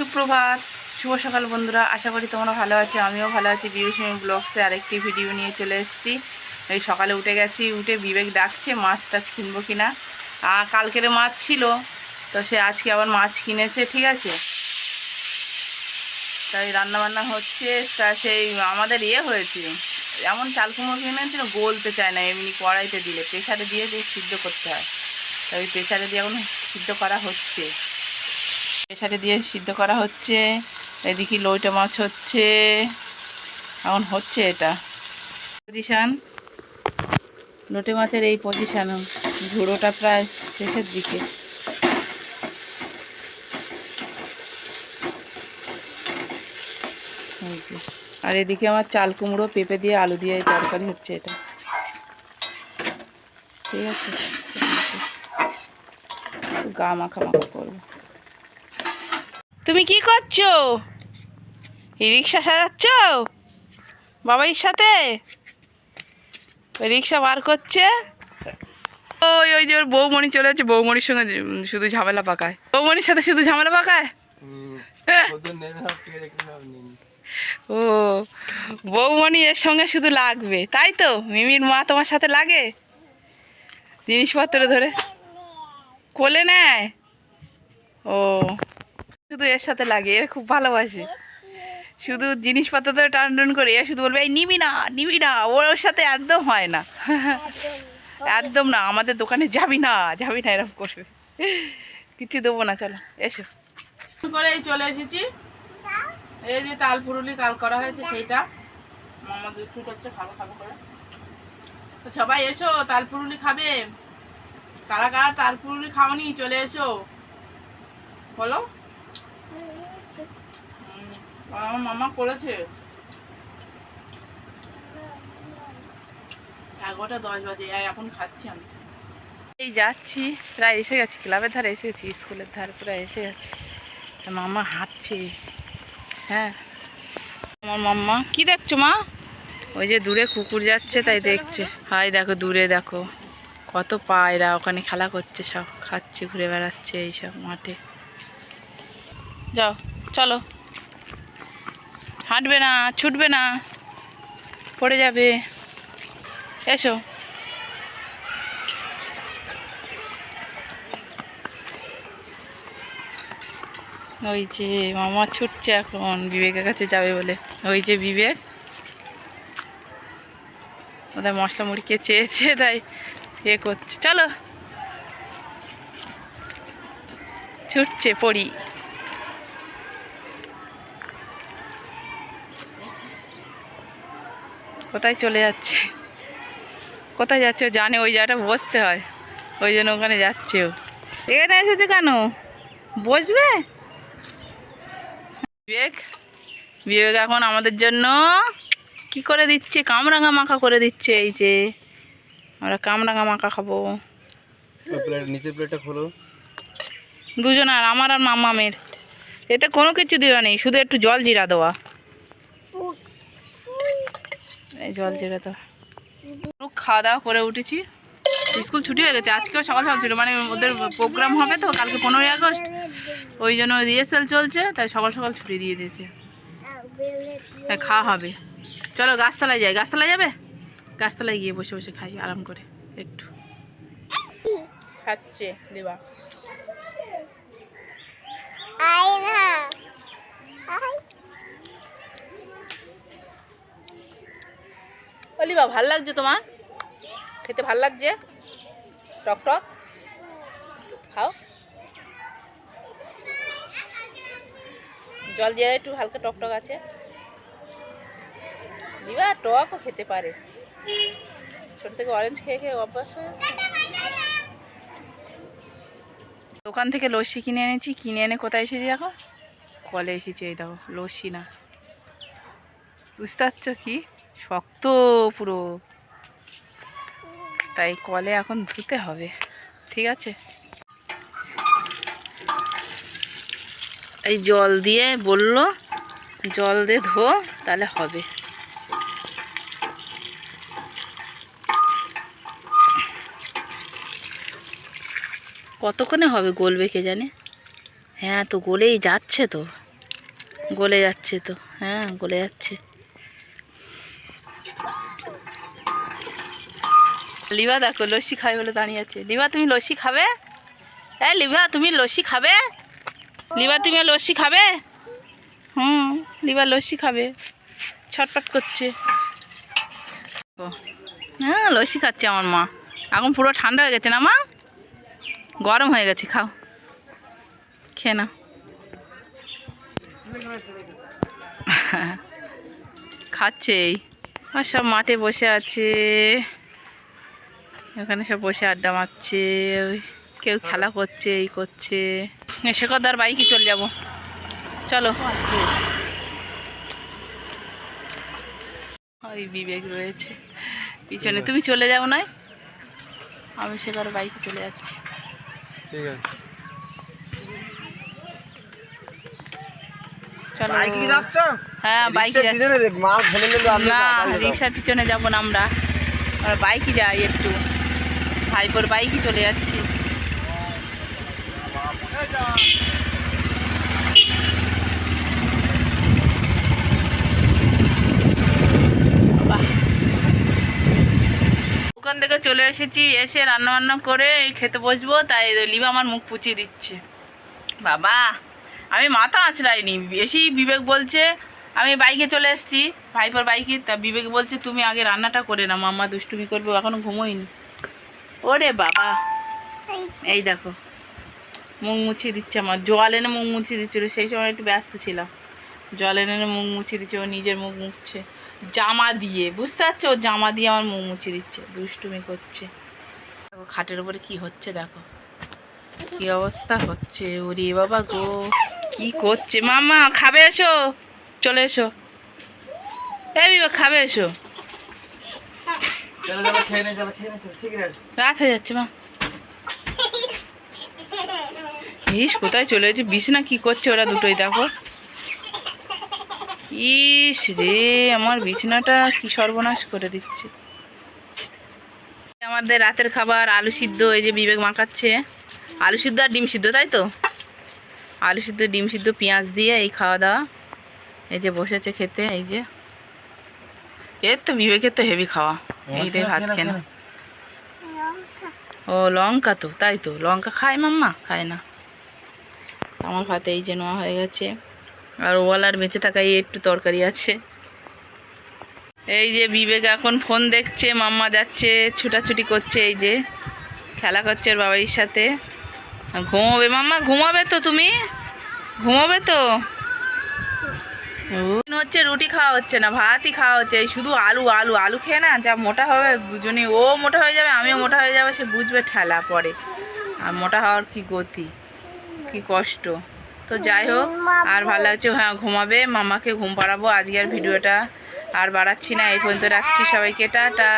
সুপ্রভাত, শুভ সকাল বন্ধুরা, আশা করি তোমরা ভালো আছো, আমিও ভালো আছি। বিবেসিনী ব্লগসে আরেকটি ভিডিও নিয়ে চলে এসেছি। এই সকালে উঠে গেছি, উঠে বিবেক ডাকছে, মাছ টাছ কিনবো কিনা। আর কালকের মাছ ছিল, তো সে আজকে আবার মাছ কিনেছে, ঠিক আছে? তাই রান্না বান্না হচ্ছে, তা সেই আমাদের ইয়ে হয়েছিল এমন চাল কুমড়ো কিনেছিল, গলতে চায় না, এমনি কড়াইতে দিলে। প্রেশারে দিয়ে দিয়ে সিদ্ধ করতে হয়। তাই প্রেশারে দিয়ে এখন সিদ্ধ করা হচ্ছে। প্রেশারে দিয়ে সিদ্ধ করা হচ্ছে। এদিকে লইটা মাছ হচ্ছে। এখন হচ্ছে এটা। পজিশান লোটে মাছের এই পজিশান ঝুড়োটা প্রায় শেষের দিকে। আর এদিকে আমার চাল কুমড়ো পেঁপে দিয়ে আলু দিয়ে তরকারি হচ্ছে এটা। ঠিক আছে। গা মাখা মাখা করব। তুমি কি করছ? রিক্সা সাজাচ্ছ? বাবাইর সাথে? রিক্সা বার করছে? ওই ওই যে ওর বৌমণি চলে যাচ্ছে। বৌমণির সঙ্গে শুধু ঝামেলা পাকায়। বৌমণির সাথে শুধু ঝামেলা পাকায়। ও, বৌমণি এর সঙ্গে শুধু লাগবে। তাই তো? মিমির মা তোমার সাথে লাগে? জিনিসপত্র ধরে? কোলে নেয়? ও। শুধু এর সাথে লাগে এর খুব ভালোবাসে। শুধু জিনিসপত্র ধরে টান টান করে এ শুধু বলবে এই নিবি না নিবি না। ওর ওর সাথে একদম হয় না। একদম। না আমাদের দোকানে যাবি না যাবি না এরকম করবে। কিছু দেবো না চলো এসো। করে এই চলে এসেছি। এই যে তাল পুরুলি কাল করা হয়েছে সেইটা। মামা দুধ ফুট হচ্ছে খাব খাব করে। তো সবাই এসো তাল পুরুলি খাবে। কারা কারা তাল পুরুলি খাওনি চলে এসো। বলো। আমার মামা করেছে। এগারোটা দশ বাজে এখন খাচ্ছি আমি। এই যাচ্ছি প্রায় এসে গেছি ক্লাবের ধারে এসে গেছি স্কুলের ধারে প্রায় এসে গেছি। মামা হাঁটছে। হ্যাঁ। আমার মাম্মা কি দেখছ মা? ওই যে দূরে কুকুর যাচ্ছে তাই দেখছে। হাই দেখো দূরে দেখো। কত পায়রা ওখানে খেলা করছে সব খাচ্ছে ঘুরে বেড়াচ্ছে এইসব মাঠে। যাও চলো। হাঁটবে না, ছুটবে না, পড়ে যাবে। এসো। ওই যে মামা ছুটছে এখন, বিবেকের কাছে যাবে বলে। ওই যে বিবেক। ওদের মশলা মুড়িকে চেয়েছে, তাই এ করছে। চলো। ছুটছে, পড়ি। কোথায় চলে যাচ্ছে? কোথায় যাচ্ছে? ও জানে ওই জায়গাটা বসতে হয়। ওই জন্য ওখানে যাচ্ছে ও। এখানে এসেছে কেন? বসবে? বিবেক বিবেক এখন আমাদের জন্য কি করে দিচ্ছে? কামরাঙা মাখা করে দিচ্ছে এই যে। আমরা কামরাঙা মাখা খাব। নিচের প্লেটটা খোলো। দুজন আর আমার আর মামামের। এতে কোনো কিছু দেওয়া নেই। শুধু একটু জল জিরা দেওয়া। জল জিরা দেওয়া পুরো খাওয়া দাওয়া করে উঠেছি। স্কুল ছুটি হয়ে গেছে আজকেও সকাল সকাল ছিল মানে ওদের প্রোগ্রাম হবে তো কালকে পনেরোই আগস্ট। ওই জন্য রিহার্সাল চলছে তাই সকাল সকাল ছুটি দিয়ে দিয়েছে। তাই খাওয়া হবে। চলো গাছতলায় যাই। গাছতলায় যাবে? গাছতলায় গিয়ে বসে বসে খাই আরাম করে একটু। খাচ্ছে দেবা। অলিবা ভালো লাগছে তোমার? খেতে ভালো লাগছে? টক টক? খাও। জল দিয়ে একটু হালকা টক টক আছে। দিবা, টকও খেতে পারে। ছোট থেকে অরেঞ্জ খেয়ে খেয়ে অভ্যাস হয়ে দোকান থেকে লস্যি কিনে এনেছি, কিনে এনে কোথায় এসেছি দেখো? কলে এসেছি এই দেখো, লস্যি না। বুঝতে পারছ কি? শক্ত পুরো। তাই কলে এখন ধুতে হবে, ঠিক আছে? এই জল দিয়ে বলল, জল দিয়ে ধো, তাহলে হবে। কতক্ষণে হবে গলবে কে জানে? হ্যাঁ তো গলেই যাচ্ছে তো। গলে যাচ্ছে তো হ্যাঁ গলে যাচ্ছে। লিভা দেখো, লস্যি খাবে বলে দাঁড়িয়ে আছে। লিভা তুমি লস্যি খাবে? এই লিভা তুমি লস্যি খাবে? লিভা তুমি লস্যি খাবে? হুম লিভা লস্যি খাবে। ছটপট করছে। হ্যাঁ লস্যি খাচ্ছে আমার মা। এখন পুরো ঠান্ডা হয়ে গেছে না মা? গরম হয়ে গেছে, খাও। খেয়ে নাও। খাচ্ছেই আর সব মাঠে বসে আছে। এখানে সব বসে আড্ডা মারছে। ওই কেউ খেলা করছে এই করছে। শেখরদার বাইকে চলে যাব। চলো। ওই বিবেক রয়েছে। পিছনে তুমি চলে যাও নয়? আমি শেখর বাইকে চলে যাচ্ছি। ঠিক আছে। চলো। বাইকে কি যাচ্ছ? হ্যাঁ বাইকে না রিক্সার পিছনে যাব না আমরা। বাইকে যাই একটু। ভাইপোর বাইকে চলে যাচ্ছি। দোকান থেকে চলে এসেছি এসে রান্না বান্না করে খেতে বসবো তাই লিবা আমার মুখ পুচিয়ে দিচ্ছে। বাবা! আমি মাথা আঁচড়াইনি। বেশি বিবেক বলছে, আমি বাইকে চলে এসেছি। ভাইপোর বাইকে, তা বিবেক বলছে, তুমি আগে রান্নাটা করে না মাম্মা দুষ্টুমি করবে, ও এখনও ঘুমোইনি ওরে বাবা। এই দেখো, মুখ মুছিয়ে দিচ্ছে আমার, জল এনে মুখ মুছিয়ে দিচ্ছিল, সেই সময় একটু ব্যস্ত ছিলাম। জল এনে এনে মুখ মুছিয়ে দিচ্ছে, ও নিজের মুখ মুছছে। জামা দিয়ে, বুঝতে পারছ? ও জামা দিয়ে আমার মুখ মুছিয়ে দিচ্ছে, দুষ্টুমি করছে। দেখো, খাটের উপরে কি হচ্ছে, দেখো। কি অবস্থা হচ্ছে, ওরে বাবা গো। কি করছে? মামা খাবে এসো। চলে এসো। এ বিবেক খাবে এসো। রাত হয়ে যাচ্ছে মা। ইস কোথায় চলে গেছে? বিছনা কি করছে ওরা দুটোই দেখো। ইস রে আমার বিছনাটা কি সর্বনাশ করে দিচ্ছে। আমাদের রাতের খাবার আলু সিদ্ধ এই যে বিবেক মাখাচ্ছে। আলু সিদ্ধ আর ডিম সিদ্ধ তাই তো? আলু সিদ্ধ ডিম সিদ্ধ পেঁয়াজ দিয়ে এই খাওয়া দাওয়া। এই যে বসেছে খেতে এই যে। এর তো বিবেকের তো হেভি খাওয়া। এইটাই ভাত খেয়ে না ও লঙ্কা তো তাই তো। লঙ্কা খায় মাম্মা? খায় না। আমার ভাতে এই যে নেওয়া হয়ে গেছে। আর ওয়ালার বেঁচে থাকা এই একটু তরকারি আছে। এই যে বিবেক এখন ফোন দেখছে মাম্মা যাচ্ছে ছুটাছুটি করছে এই যে। খেলা করছে ওর বাবাইয়ের সাথে। ঘুমোবে মাম্মা? ঘুমাবে তো তুমি? ঘুমাবে তো? হচ্ছে রুটি খাওয়া হচ্ছে না, ভাতই খাওয়া হচ্ছে। শুধু আলু আলু আলু খেয়ে না, যা মোটা হবে দুজনে ও মোটা হয়ে যাবে, আমিও মোটা হয়ে যাবে, সে বুঝবে ঠেলা পরে। আর মোটা হওয়ার কি গতি, কি কষ্ট। তো যাই হোক, আর ভালো লাগছে হ্যাঁ ঘুমাবে মামাকে ঘুম পাড়াবো। আজকের ভিডিওটা আর বাড়াচ্ছি না, এই পর্যন্ত রাখছি সবাইকে, টাটা।